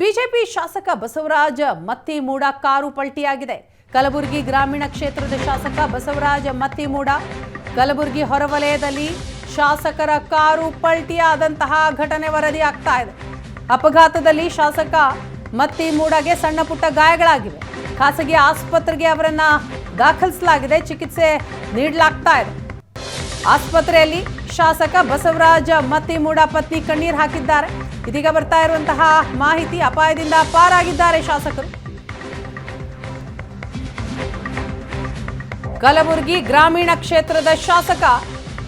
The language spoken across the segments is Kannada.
ಬಿಜೆಪಿ ಶಾಸಕ ಬಸವರಾಜ ಮತ್ತಿಮೂಡ ಕಾರು ಪಲ್ಟಿಯಾಗಿದೆ. ಕಲಬುರಗಿ ಗ್ರಾಮೀಣ ಕ್ಷೇತ್ರದ ಶಾಸಕ ಬಸವರಾಜ ಮತ್ತಿಮೂಡ ಕಲಬುರಗಿ ಹೊರವಲಯದಲ್ಲಿ ಶಾಸಕರ ಕಾರು ಪಲ್ಟಿಯಾದಂತಹ ಘಟನೆ ವರದಿ ಆಗ್ತಾ ಇದೆ. ಅಪಘಾತದಲ್ಲಿ ಶಾಸಕ ಮತ್ತಿಮೂಡಗೆ ಸಣ್ಣ ಪುಟ್ಟ ಗಾಯಗಳಾಗಿವೆ. ಖಾಸಗಿ ಆಸ್ಪತ್ರೆಗೆ ಅವರನ್ನ ದಾಖಲಿಸಲಾಗಿದೆ, ಚಿಕಿತ್ಸೆ ನೀಡಲಾಗ್ತಾ ಇದೆ. ಆಸ್ಪತ್ರೆಯಲ್ಲಿ ಶಾಸಕ ಬಸವರಾಜ ಮತ್ತಿಮೂಡ ಪತ್ನಿ ಕಣ್ಣೀರು ಹಾಕಿದ್ದಾರೆ. ಇದೀಗ ಬರ್ತಾ ಇರುವಂತಹ ಮಾಹಿತಿ ಅಪಾಯದಿಂದ ಪಾರಾಗಿದ್ದಾರೆ ಶಾಸಕರು. ಕಲಬುರಗಿ ಗ್ರಾಮೀಣ ಕ್ಷೇತ್ರದ ಶಾಸಕ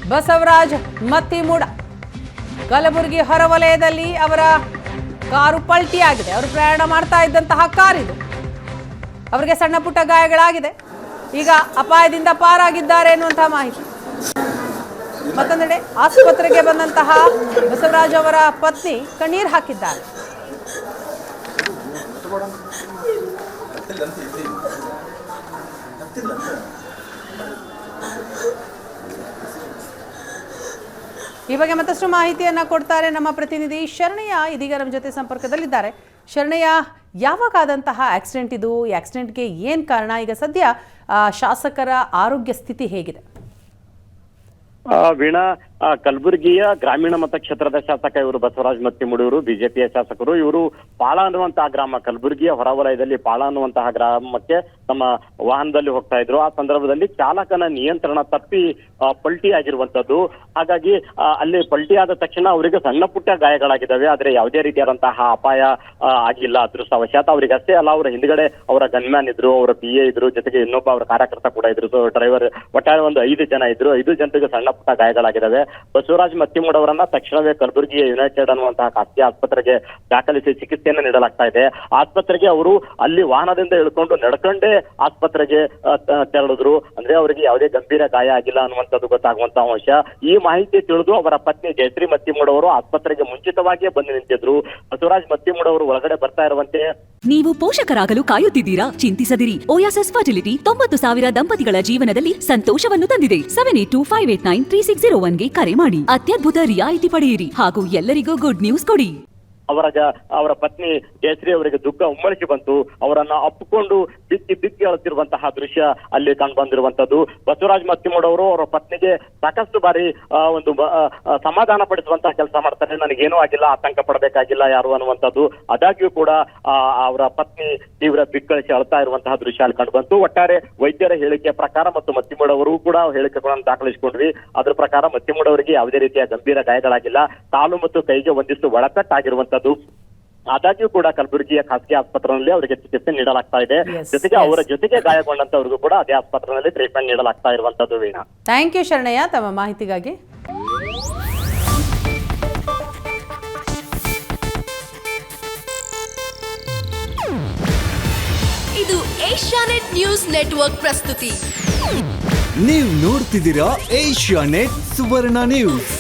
ಬಸವರಾಜ್ ಮತ್ತಿಮೂಡ. ಕಲಬುರಗಿ ಹೊರವಲಯದಲ್ಲಿ ಅವರ ಕಾರು ಪಲ್ಟಿಯಾಗಿದೆ. ಅವರು ಪ್ರಯಾಣ ಮಾಡ್ತಾ ಇದ್ದಂತಹ ಕಾರ್ ಇದು. ಅವರಿಗೆ ಸಣ್ಣ ಪುಟ್ಟ ಗಾಯಗಳಾಗಿದೆ. ಈಗ ಅಪಾಯದಿಂದ ಪಾರಾಗಿದ್ದಾರೆ ಎನ್ನುವಂತಹ ಮಾಹಿತಿ. ಮತ್ತೊಂದೆಡೆ ಆಸ್ಪತ್ರೆಗೆ ಬಂದಂತಹ ಬಸವರಾಜ್ ಅವರ ಪತ್ನಿ ಕಣ್ಣೀರು ಹಾಕಿದ್ದಾರೆ. ಈ ಬಗ್ಗೆ ಮತ್ತಷ್ಟು ಮಾಹಿತಿಯನ್ನ ಕೊಡ್ತಾರೆ ನಮ್ಮ ಪ್ರತಿನಿಧಿ ಶರಣಯ್ಯ ಇದೀಗ ನಮ್ಮ ಜೊತೆ ಸಂಪರ್ಕದಲ್ಲಿದ್ದಾರೆ. ಶರಣಯ್ಯ ಯಾವಾಗಾದಂತಹ ಆಕ್ಸಿಡೆಂಟ್ ಇದು? ಈ ಆಕ್ಸಿಡೆಂಟ್ಗೆ ಏನು ಕಾರಣ? ಈಗ ಸದ್ಯ ಶಾಸಕರ ಆರೋಗ್ಯ ಸ್ಥಿತಿ ಹೇಗಿದೆ? ಆ, ವೀಣಾ ಆ, ಕಲಬುರಗಿಯ ಗ್ರಾಮೀಣ ಮತಕ್ಷೇತ್ರದ ಶಾಸಕ ಇವರು ಬಸವರಾಜ್ ಮತ್ತಿಮುಡಿಯವರು, ಬಿಜೆಪಿಯ ಶಾಸಕರು. ಇವರು ಪಾಳ ಅನ್ನುವಂತಹ ಗ್ರಾಮ, ಕಲಬುರಗಿಯ ಹೊರವಲಯದಲ್ಲಿ ಪಾಳ ಅನ್ನುವಂತಹ ಗ್ರಾಮಕ್ಕೆ ತಮ್ಮ ವಾಹನದಲ್ಲಿ ಹೋಗ್ತಾ ಇದ್ರು. ಆ ಸಂದರ್ಭದಲ್ಲಿ ಚಾಲಕನ ನಿಯಂತ್ರಣ ತಪ್ಪಿ ಪಲ್ಟಿ ಆಗಿರುವಂತದ್ದು. ಹಾಗಾಗಿ ಅಲ್ಲಿ ಪಲ್ಟಿ ಆದ ತಕ್ಷಣ ಅವರಿಗೆ ಸಣ್ಣ ಪುಟ್ಟ ಗಾಯಗಳಾಗಿದ್ದಾವೆ. ಆದ್ರೆ ಯಾವುದೇ ರೀತಿಯಾದಂತಹ ಅಪಾಯ ಆಗಿಲ್ಲ. ಅದೃಷ್ಟವಶಾತ್ ಅವರಿಗೆ ಅಷ್ಟೇ ಅಲ್ಲ, ಅವರ ಹಿಂದ್ಗಡೆ ಅವರ ಗನ್ಮ್ಯಾನ್ ಇದ್ರು, ಅವರ ಪಿ ಎ ಇದ್ರು, ಜೊತೆಗೆ ಇನ್ನೊಬ್ಬ ಅವರ ಕಾರ್ಯಕರ್ತ ಕೂಡ ಇದ್ರು. ಡ್ರೈವರ್ ಒಟ್ಟಾರೆ ಒಂದು ಐದು ಜನ ಇದ್ರು. ಐದು ಜನರಿಗೆ ಸಣ್ಣ ಪುಟ್ಟ ಗಾಯಗಳಾಗಿದ್ದಾವೆ. ಬಸವರಾಜ್ ಮತ್ತಿಮೂಡ್ ಅವರನ್ನ ತಕ್ಷಣವೇ ಕಲಬುರಗಿ ಯುನೈಟೆಡ್ ಅನ್ನುವಂತಹ ಖಾಸಗಿ ಆಸ್ಪತ್ರೆಗೆ ದಾಖಲಿಸಿ ಚಿಕಿತ್ಸೆಯನ್ನು ನೀಡಲಾಗ್ತಾ ಇದೆ. ಆಸ್ಪತ್ರೆಗೆ ಅವರು ಅಲ್ಲಿ ವಾಹನದಿಂದ ಇಳ್ಕೊಂಡು ನಡ್ಕೊಂಡೇ ಆಸ್ಪತ್ರೆಗೆ ತೆರಳಿದ್ರು. ಅಂದ್ರೆ ಅವರಿಗೆ ಯಾವುದೇ ಗಂಭೀರ ಗಾಯ ಆಗಿಲ್ಲ ಅನ್ನುವಂಥದ್ದು ಗೊತ್ತಾಗುವಂತಹ ಅಂಶ. ಈ ಮಾಹಿತಿ ತಿಳಿದು ಅವರ ಪತ್ನಿ ಜಯಶ್ರೀ ಮತ್ತಿಮೂಡ್ ಅವರು ಆಸ್ಪತ್ರೆಗೆ ಮುಂಚಿತವಾಗಿಯೇ ಬಂದು ನಿಂತಿದ್ರು. ಬಸವರಾಜ್ ಮತ್ತಿಮೂಡ್ ಅವರು ಒಳಗಡೆ ಬರ್ತಾ ಇರುವಂತೆ. ನೀವು ಪೋಷಕರಾಗಲು ಕಾಯುತ್ತಿದ್ದೀರಾ? ಚಿಂತಿಸದಿರಿ. ಓಯಾಸಸ್ ಫರ್ಟಿಲಿಟಿ ತೊಂಬತ್ತು ಸಾವಿರ ದಂಪತಿಗಳ ಜೀವನದಲ್ಲಿ ಸಂತೋಷವನ್ನು ತಂದಿದೆ. Seven eight two five eight nine three six zero ಒನ್ಗೆ ಕರೆ ಮಾಡಿ. ಅತ್ಯದ್ಭುತ ರಿಯಾಯಿತಿ ಪಡೆಯಿರಿ ಹಾಗೂ ಎಲ್ಲರಿಗೂ ಗುಡ್ ನ್ಯೂಸ್ ಕೊಡಿ. ಅವರ ಅವರ ಪತ್ನಿ ಜಯಶ್ರೀ ಅವರಿಗೆ ದುಃಖ ಉಮ್ಮಳಿಸಿ ಬಂತು. ಅವರನ್ನ ಅಪ್ಪಿಕೊಂಡು ಬಿಕ್ಕಿ ಬಿಕ್ಕಿ ಅಳುತ್ತಿರುವಂತಹ ದೃಶ್ಯ ಅಲ್ಲಿ ಕಂಡು ಬಂದಿರುವಂತದ್ದು ಬಸವರಾಜ್ ಮತ್ತಿಮೂಡ್ ಅವರು ಅವರ ಪತ್ನಿಗೆ ಸಾಕಷ್ಟು ಬಾರಿ ಒಂದು ಸಮಾಧಾನ ಪಡಿಸುವಂತಹ ಕೆಲಸ ಮಾಡ್ತಾರೆ. ನನಗೇನೂ ಆಗಿಲ್ಲ, ಆತಂಕ ಪಡಬೇಕಾಗಿಲ್ಲ ಯಾರು ಅನ್ನುವಂಥದ್ದು. ಅದಾಗ್ಯೂ ಕೂಡ ಅವರ ಪತ್ನಿ ತೀವ್ರ ಬಿಕ್ಕಳಿಸಿ ಅಳ್ತಾ ಇರುವಂತಹ ದೃಶ್ಯ ಅಲ್ಲಿ ಕಂಡು ಬಂತು. ಒಟ್ಟಾರೆ ವೈದ್ಯರ ಹೇಳಿಕೆ ಪ್ರಕಾರ ಮತ್ತು ಮತ್ತಿಮೂಡ್ ಅವರು ಕೂಡ ಹೇಳಿಕೆಗಳನ್ನು ದಾಖಲಿಸಿಕೊಂಡ್ವಿ. ಅದ್ರ ಪ್ರಕಾರ ಮತ್ತಿಮೂಡ್ ಅವರಿಗೆ ಯಾವುದೇ ರೀತಿಯ ಗಂಭೀರ ಗಾಯಗಳಾಗಿಲ್ಲ. ಕಾಲು ಮತ್ತು ಕೈಗೆ ಒಂದಿಷ್ಟು ಒಳಪೆಟ್ಟಾಗಿರುವಂತದ್ದು ಆದಾಗ್ಯೂ ಕೂಡ ಕಲಬುರಗಿಯ ಖಾಸಗಿ ಆಸ್ಪತ್ರೆಯಲ್ಲಿ ಅವರಿಗೆ ಚಿಕಿತ್ಸೆ ನೀಡಲಾಗ್ತಾ ಇದೆ. ಜೊತೆಗೆ ಅವರ ಜೊತೆಗೆ ಗಾಯಗೊಂಡಂತವರಿಗೂ ಕೂಡ ಅದೇ ಆಸ್ಪತ್ರೆಯಲ್ಲಿ ಟ್ರೀಟ್ಮೆಂಟ್ ನೀಡಲಾಗ್ತಾ ಇರುವಂತದ್ದು ವೀಣಾ. Thank you Sharanayya. ತಮ್ಮ ಮಾಹಿತಿಗಾಗಿ. ಇದು ಏಷ್ಯಾನೆಟ್ ನ್ಯೂಸ್ ನೆಟ್ವರ್ಕ್ ಪ್ರಸ್ತುತಿ. ನೀವು ನೋಡ್ತಿದ್ದೀರಾ ಏಷ್ಯಾ ನೆಟ್ ಸುವರ್ಣ ನ್ಯೂಸ್.